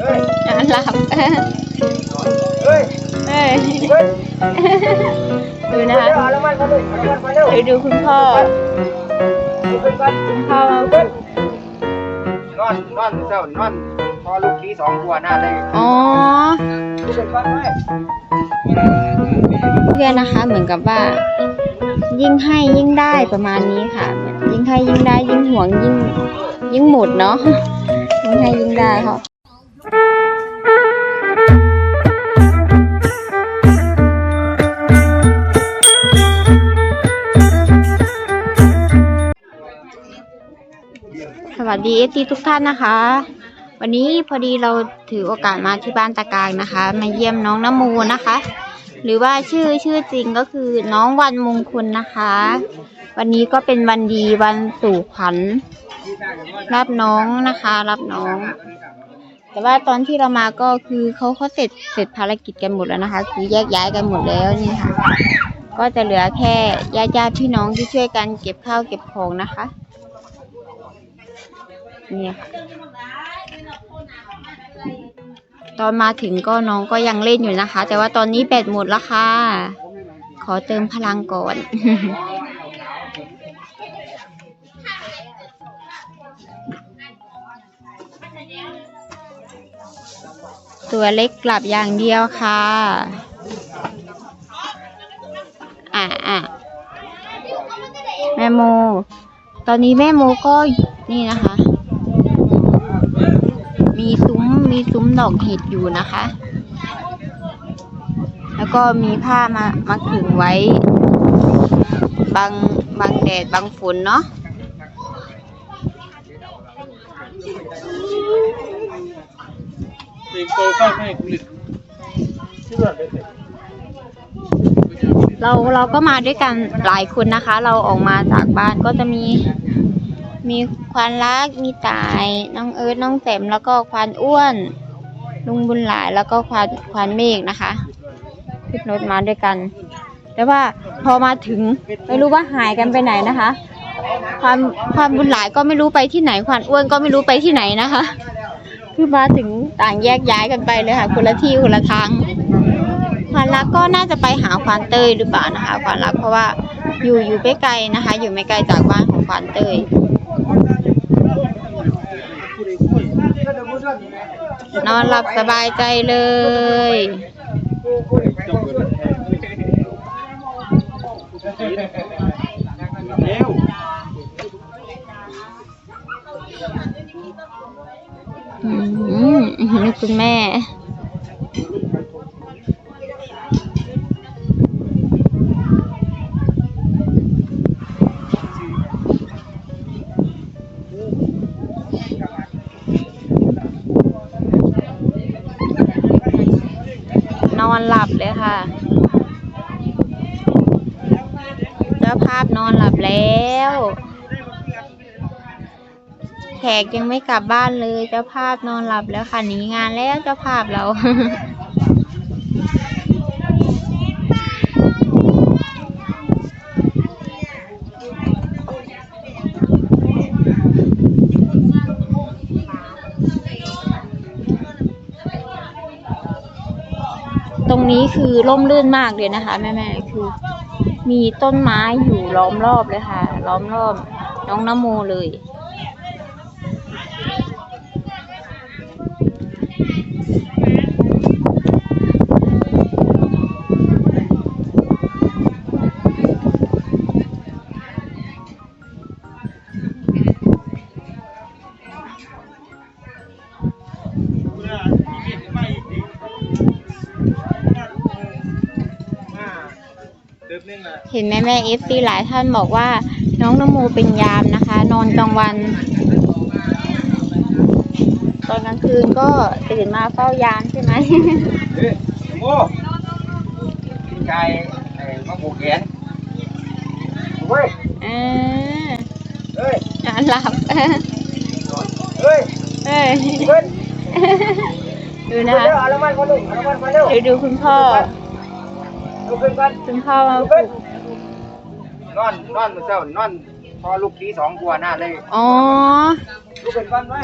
นอนหลับเฮ้ยเอ้ยเฮ้ยดูนะคะเอาละมันมาเลยเอาละมันมาเร็วไปดูคุณพ่อล่อนคุณพ่อนอนนอนเจ้านอนพอลูกทีสองตัวหน้าเลยอ๋อเพื่อนนะคะเหมือนกับว่า ยิ่งให้ยิ่งได้ประมาณนี้ค่ะ ยิ่งให้ยิ่งได้ยิ่งหวงยิ่งยิ่งหมดเนาะยิ่งให้ยิ่งได้ค่ะ วัสดีเอซีทุกท่านนะคะ วันนี้พอดีเราถือโอกาสมาที่บ้านตะกางนะคะ มาเยี่ยมน้องน้ำมูนะคะ หรือว่าชื่อชื่อจริงก็คือน้องวันมงคลนะคะ วันนี้ก็เป็นวันดีวันสู่ขวัญรับน้องนะคะ รับน้อง แต่ว่าตอนที่เรามาก็คือเขาเขาเสร็จเสร็จภารกิจกันหมดแล้วนะคะ คือแยกย้ายกันหมดแล้วนี่ค่ะ ก็จะเหลือแค่ญาติญาติพี่น้องที่ช่วยกันเก็บข้าวเก็บของนะคะ เนี่ยตอนมาถึงก็น้องก็ยังเล่นอยู่นะคะ แต่ว่าตอนนี้แบตหมดแล้วค่ะ ขอเติมพลังก่อนตัวเล็กกลับอย่างเดียวค่ะ อะอะแม่โม ตอนนี้แม่โมก็นี่นะคะ ซุ้มมีซุ้มดอกเห็ดอยู่นะคะ แล้วก็มีผ้ามามาขึงไว้บังบังแดดบังฝนเนาะเพลงโตข้างให้กุลิตเราเราก็มาด้วยกันหลายคนนะคะ เราออกมาจากบ้านก็จะมี มีควานรัก มีตาย น้องเอิร์ธน้องแต้มแล้วก็ควานอ้วน ลุงบุญหลาย แล้วก็ควานควานเมฆนะคะขึ้นรถมาด้วยกัน แต่ว่าพอมาถึงไม่รู้ว่าหายกันไปไหนนะคะ ความความบุญหลายก็ไม่รู้ไปที่ไหน ควานอ้วนก็ไม่รู้ไปที่ไหนนะคะ คือมาถึงต่างแยกย้ายกันไปเลยค่ะ คนละที่คนละทางควานรักก็น่าจะไปหาควานเตยหรือเปล่านะคะ ควานรักเพราะว่าอยู่อยู่ไม่ไกลนะคะ อยู่ไม่ไกลจากบ้านของควานเตย นอนหลับสบายใจเลยเร็วอืมนี่คุณแม่ ค่ะ เจ้าภาพนอนหลับแล้ว แขกยังไม่กลับบ้านเลย เจ้าภาพนอนหลับแล้วค่ะหนีงานแล้วเจ้าภาพเรา รงนี้คือร่มรื่นมากเลยนะคะ แม่ๆคือ มีต้นไม้อยู่ล้อมรอบเลยค่ะ ล้อมรอบน้องนโมเลย เติมนึงนะเห็นแม่แม่เอฟซีหลายท่านบอกว่า น้องนโมเป็นยามนะคะ นอนกลางวัน ตอนกลางคืนก็ตื่นมาเฝ้ายามใช่ไหมเฮ้ยโม่กินไก่ไอ้มะผูกแขนเฮ้ยเออเฮ้ยนอนหลับเฮ้ยเอ้ยเฮ้ยดูนะคะเอาละมันมาเลยเอาละมันมาเร็วเดี๋ยวดูคุณพ่อ ลุกขึ้นก่อนคุณพ่อมาลุกปลุขึ้น Vâng. นอนนอนเจ้านอน พอลูกทีสองตัวหน้าเลยอ๋อลุกขึ้นก่อนไหม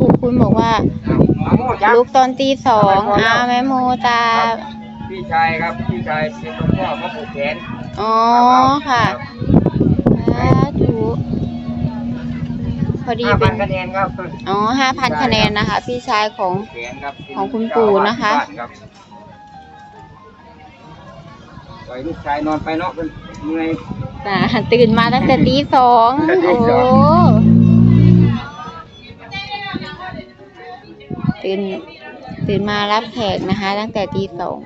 ปลุกคุณบอกว่าเอาโมจับลุกตอนตีสองอ้าวแม่โมตาพี่ชายครับ พี่ชายเป็นหลวงพ่อมาผูกแขนอ๋อค่ะสาธุพอดีห้าเป็พันนคะแนนครับอ๋อห้าพันคะแนนนะคะ พี่ชายของ แขนครับของคุณปู่นะคะรับป ล่อยลูกชายนอนไปเนาะเป็นเมื่อยอ่าตื่นมาตั้งแต่ตีสองตั้งแต่ตีโอ้สอง ตื่นตื่นมารับแขกนะคะ ตั้งแต่ตีสอง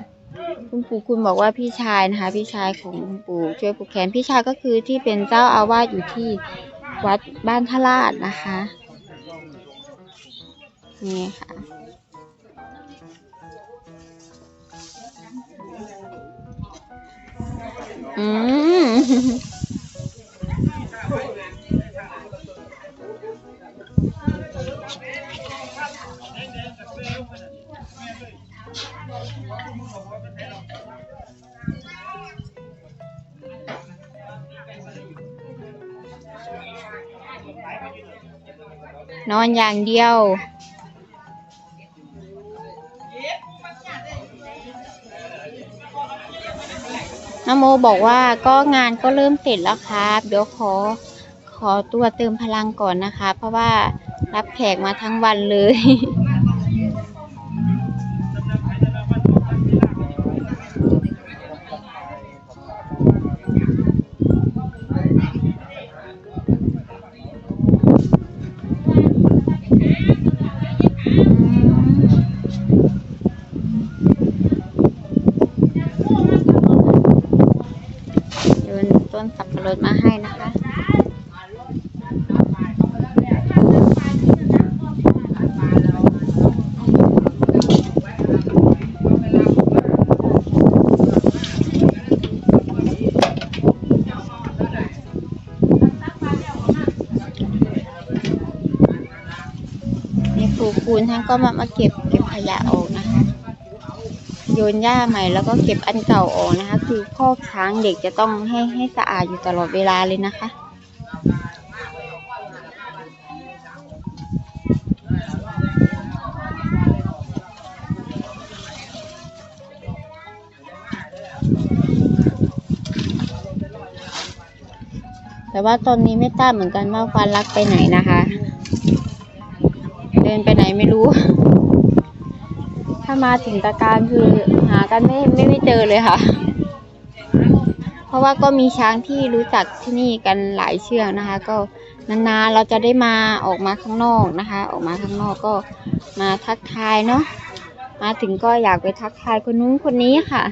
คุณปู่คุณบอกว่าพี่ชายนะคะ พี่ชายของคุณปู่ช่วยผูกแขนพี่ชายก็คือที่เป็นเจ้าอาวาสอยู่ที่วัดบ้านทลาดนะคะ นี่ค่ะ นอนอย่างเดียว นโมบอกว่าก็งานก็เริ่มเสร็จแล้วครับ เดี๋ยวขอขอตัวเติมพลังก่อนนะคะ เพราะว่ารับแขกมาทั้งวันเลย รดมาให้นะคะนี่ครูคูณท่านก็มามาเก็บเก็บขยะออกนะคะ โยนหญ้าใหม่แล้วก็เก็บอันเก่าออกนะคะ คือคอกช้างเด็กจะต้องให้ให้สะอาดอยู่ตลอดเวลาเลยนะคะ แต่ว่าตอนนี้ไม่ทราบเหมือนกันว่าควานรักไปไหนนะคะ เดินไปไหนไม่รู้ ถ้ามาถึงตะการคือหากันไม่ไม่ไม่เจอเลยค่ะ เพราะว่าก็มีช้างที่รู้จักที่นี่กันหลายเชือกนะคะ ก็นานๆเราจะได้มาออกมาข้างนอกนะคะ ออกมาข้างนอกก็มาทักทายเนาะมาถึงก็อยากไปทักทายคนนู้นคนนี้ค่ะ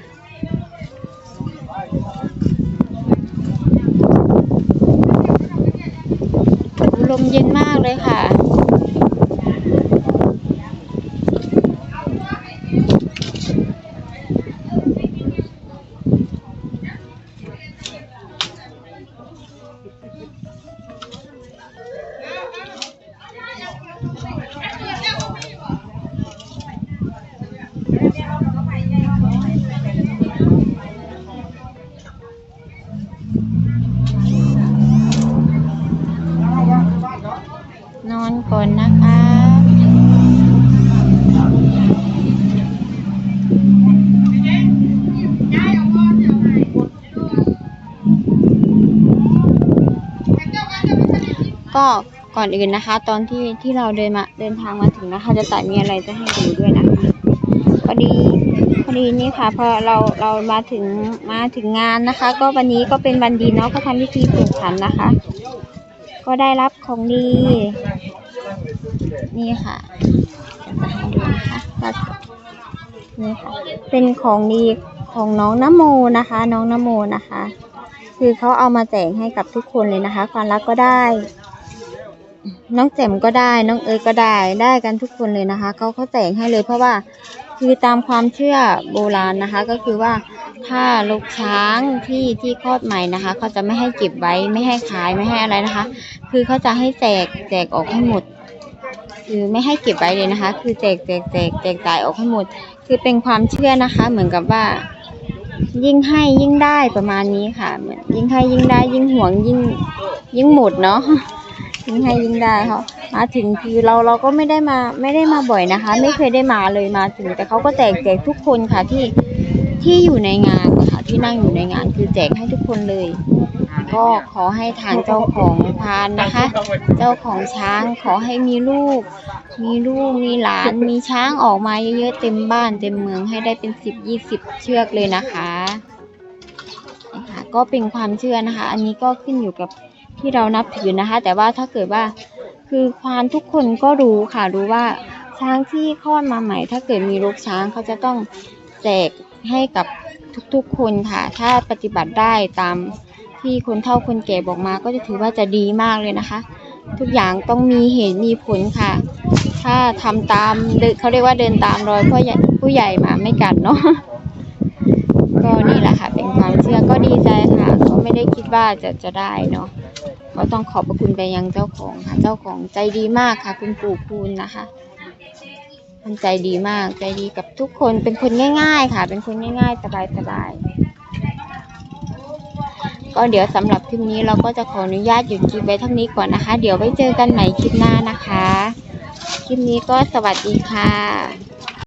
ลมเย็นมากเลยค่ะ นอนก่อนนะคะก็ ก่อนอื่นนะคะ ตอนที่ที่เราเดินมาเดินทางมาถึงนะคะ จะต่ายมีอะไรจะให้ดูด้วยนะคะพอดีพอดีนี่ค่ะ พอเราเรามาถึงมาถึงงานนะคะ ก็วันนี้ก็เป็นวันดีเนาะก็ทำพิธีปลูกขันนะคะ ก็ได้รับของดี นี่ค่ะจะให้ดูนะคะก็นี่ค่ะ เป็นของดีของน้องนโมนะคะ น้องนโมนะคะ คือเขาเอามาแจกให้กับทุกคนเลยนะคะ ความรักก็ได้ น้องแจ่มก็ได้น้องเอ๋ยก็ได้ได้กันทุกคนเลยนะคะเขาเขาแจกให้เลยเพราะว่าคือตามความเชื่อโบราณนะคะ ก็คือว่าถ้าลูกช้างที่ที่คลอดใหม่นะคะเขาจะไม่ให้เก็บไว้ไม่ให้ขายไม่ให้อะไรนะคะ คือเขาจะให้แจกแจกออกให้หมด คือไม่ให้เก็บไว้เลยนะคะ คือแจกแจกแจกแจกจ่ายออกให้หมด คือเป็นความเชื่อนะคะ เหมือนกับว่า ยิ่งให้ยิ่งได้ประมาณนี้ค่ะ เหมือนยิ่งให้ยิ่งได้ยิ่งหวงยิ่งยิ่งหมดเนาะ ยิงให้ยิงได้ค่ะมาถึงคือเราเราก็ไม่ได้มาไม่ได้มาบ่อยนะคะ ไม่เคยได้มาเลยมาถึง แต่เขาก็แจกแจกทุกคนค่ะที่ที่อยู่ในงานค่ะที่นั่งอยู่ในงานคือแจกให้ทุกคนเลย ก็ขอให้ทางเจ้าของพานนะคะ เจ้าของช้างขอให้มีลูก มีลูกมีหลานมีช้างออกมาเยอะๆเต็มบ้านเต็มเมืองให้ได้เป็นสิบยี่สิบเชือกเลยนะคะก็เป็นความเชื่อนะคะ อันนี้ก็ขึ้นอยู่กับ ที่เรานับถือนะคะ แต่ว่าถ้าเกิดว่าคือควานทุกคนก็รู้ค่ะรู้ว่าช้างที่คลอดมาใหม่ ถ้าเกิดมีลูกช้างเขาจะต้องแจกให้กับทุกๆคนค่ะ ถ้าปฏิบัติได้ตามที่คนเฒ่าคนแก่บอกมาก็จะถือว่าจะดีมากเลยนะคะ ทุกอย่างต้องมีเหตุมีผลค่ะ ถ้าทำตามเขาเรียกว่าเดินตามรอยพ่อใหญ่ผู้ใหญ่มาไม่กัดเนาะก็นี่แหละค่ะ เป็นความเชื่อก็ดีใจค่ะ ก็ไม่ได้คิดว่าจะจะได้เนาะ ก็ต้องขอบพระคุณไปยังเจ้าของค่ะ เจ้าของใจดีมากค่ะ คุณปู่คูณนะคะท่านใจดีมาก ใจดีกับทุกคน เป็นคนง่าย ๆ ค่ะ เป็นคนง่าย ๆ สบายๆ ก็เดี๋ยวสำหรับคลิปนี้เราก็จะขออนุญาตหยุดคลิปไว้เท่านี้ก่อนนะคะ เดี๋ยวไว้เจอกันใหม่คลิปหน้านะคะ คลิปนี้ก็สวัสดีค่ะ